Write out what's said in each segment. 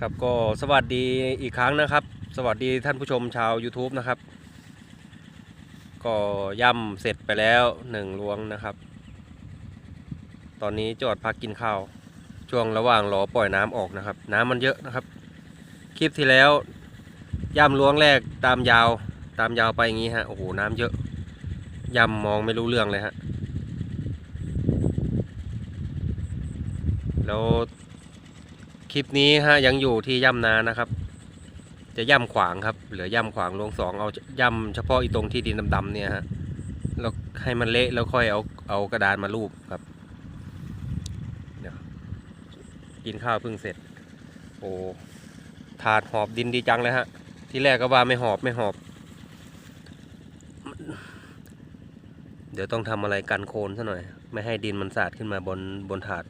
ครับก็สวัสดีอีกครั้งนะครับ สวัสดีท่านผู้ชมชาว YouTube นะครับ ก็ย่ำเสร็จไปแล้วหนึ่งลวงนะครับ ตอนนี้จอดพักกินข้าวช่วงระหว่างรอปล่อยน้ำออกนะครับ น้ำมันเยอะนะครับ คลิปที่แล้วย่ำลวงแรกตามยาวตามยาวไปอย่างนี้ฮะโอ้โหน้ำเยอะย่ำมองไม่รู้เรื่องเลยฮะแล้ว คลิปนี้ฮะยังอยู่ที่ย่ำนานะครับ จะย่ำขวางครับ เหลือย่ำขวางลงสองเอาย่ำเฉพาะอีตรงที่ดินดำๆเนี่ยฮะแล้วให้มันเละแล้วค่อยเอาเอากระดานมาลูบครับเดี๋ยวกินข้าวเพิ่งเสร็จ โอ้ถาดหอบดินดีจังเลยฮะ ที่แรกก็ว่าไม่หอบไม่หอบ เดี๋ยวต้องทำอะไรกันโคลนซะหน่อย ไม่ให้ดินมันสาดขึ้นมาบนบนถาด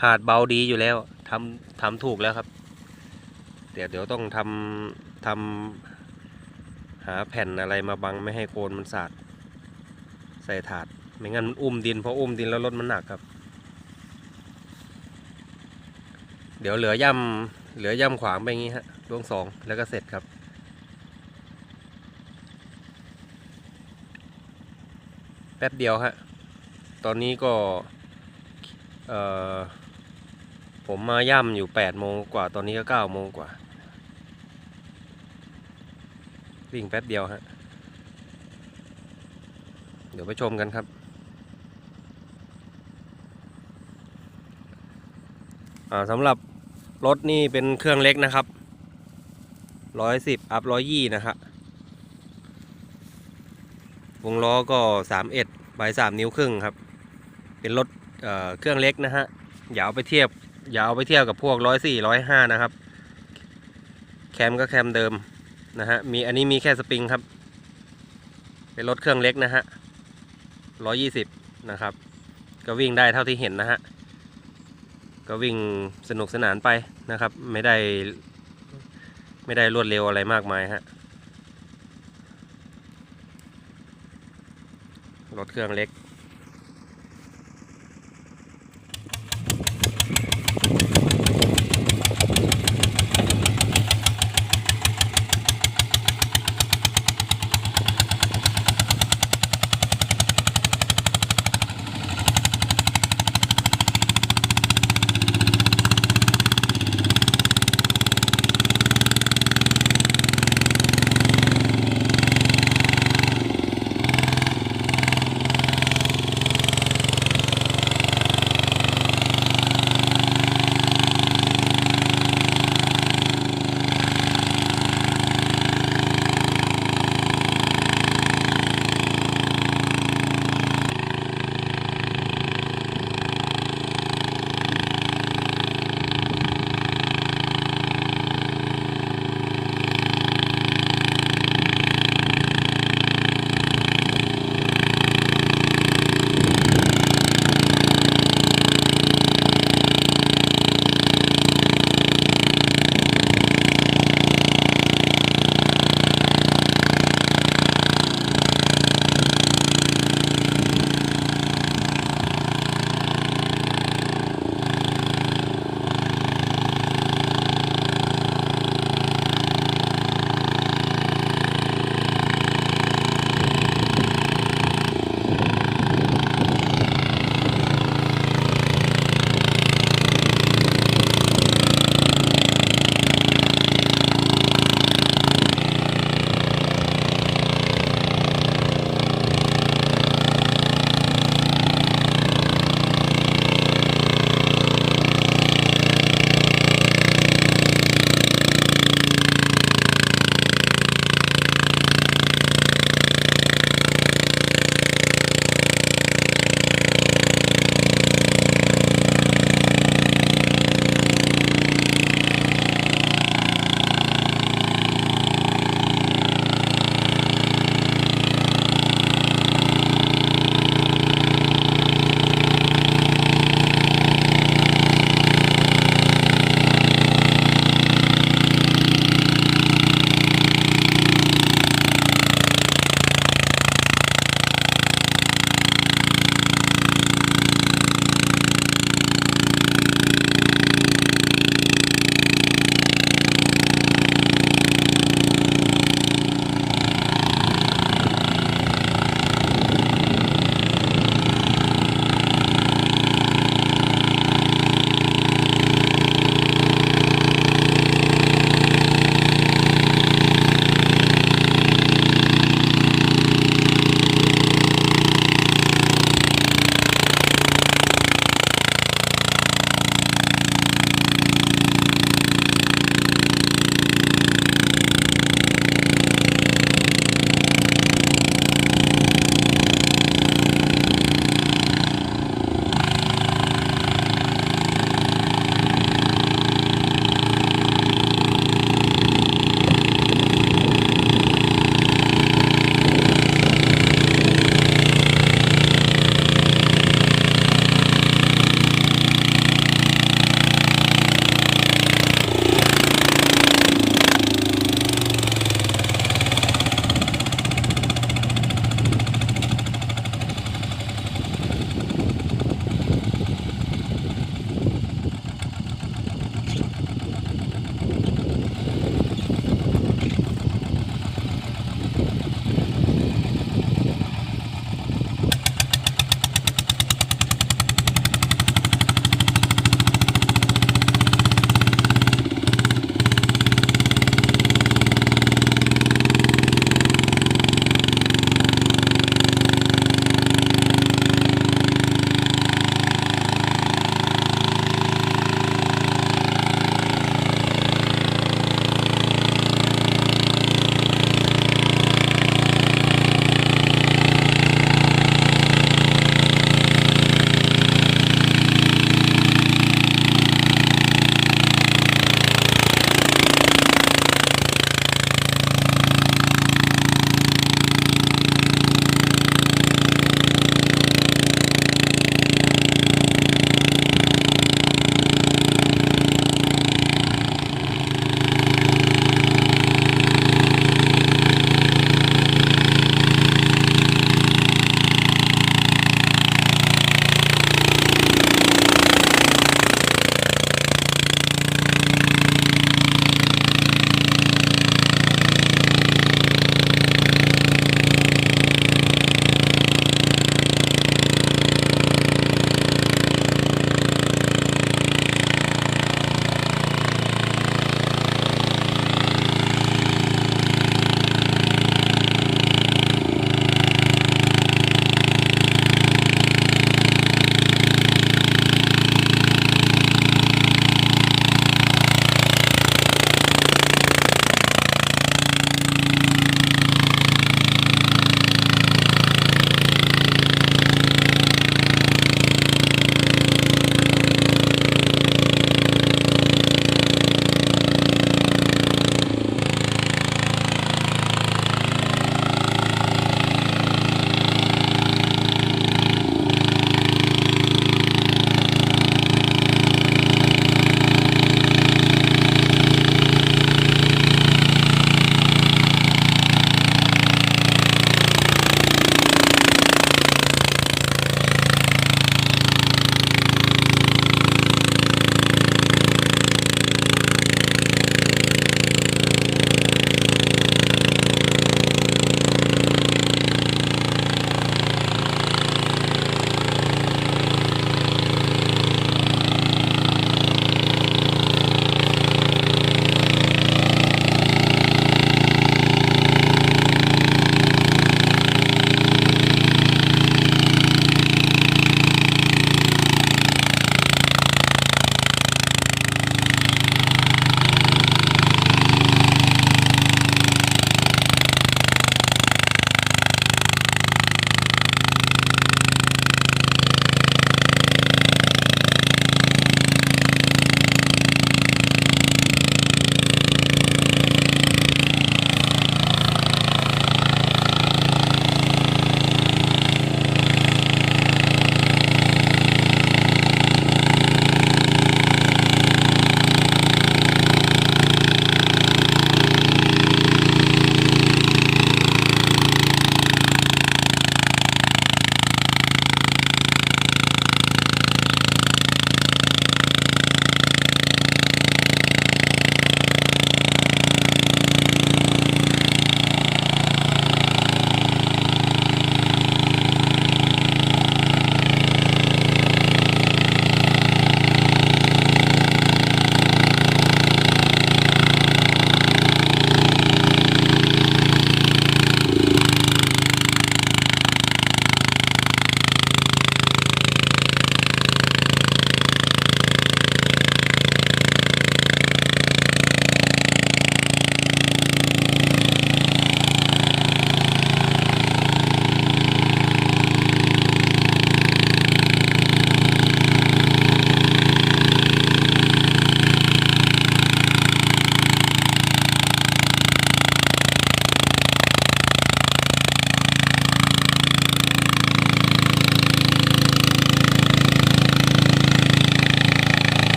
ถาดเบาดีอยู่แล้วทำทำถูกแล้วครับ เดี๋ยวเดี๋ยวต้องทำทำหาแผ่นอะไรมาบังไม่ให้โคลนมันสาด ใส่ถาด ไม่งั้นมันอุ้มดินพออุ้มดินแล้วรถมันหนักครับ เดี๋ยวเหลือย่ำเหลือย่ำขวางไปงงี้ฮะดวงสองแล้วก็เสร็จครับแป๊บเดียวฮะ ตอนนี้ก็ เอ่อ ผมมาย่ำอยู่แปดโมงกว่าตอนนี้ก็เก้าโมงกว่า วิ่งแป๊บเดียวฮะ เดี๋ยวไปชมกันครับสำหรับรถนี่เป็นเครื่องเล็กนะครับร้อยสิบอัพร้อยยี่นะฮะวงล้อก็สามเอ็ดใบสามนิ้วครึ่งครับ เป็นรถเอ่อเครื่องเล็กนะฮะอย่าเอาไปเทียบ อย่าเอาไปเทียบกับพวกร้อยสี่ร้อยห้านะครับ แคมก็แคมเดิมนะฮะมีอันนี้มีแค่สปริงครับ เป็นรถเครื่องเล็กนะฮะร้อยี่สิบนะครับ ก็วิ่งได้เท่าที่เห็นนะฮะก็วิ่งสนุกสนานไปนะครับ ไม่ได้ ไม่ได้รวดเร็วอะไรมากมายฮะรถเครื่องเล็ก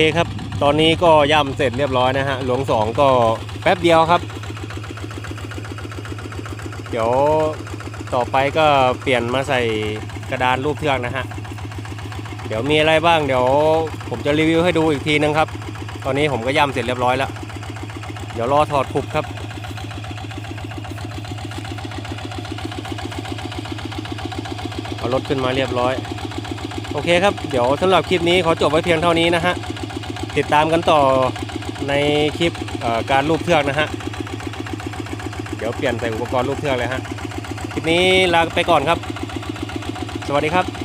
เคครับ ตอนนี้ก็ย่ำเสร็จเรียบร้อยนะฮะ หลวงสองก็แป๊บเดียวครับ เดี๋ยวต่อไปก็เปลี่ยนมาใส่กระดานรูปเทือกนะฮะ เดี๋ยวมีอะไรบ้างเดี๋ยวผมจะรีวิวให้ดูอีกทีนึงครับ ตอนนี้ผมก็ย่ำเสร็จเรียบร้อยแล้ว เดี๋ยวรอถอดคุบครับเอารถขึ้นมาเรียบร้อย โอเคครับ เดี๋ยวสำหรับคลิปนี้ขอจบไว้เพียงเท่านี้นะฮะ ติดตามกันต่อในคลิปการรูปเทือกนะฮะ เดี๋ยวเปลี่ยนใส่อุปกรณ์รูปเทือกเลยฮะ คลิปนี้ลาไปก่อนครับ สวัสดีครับ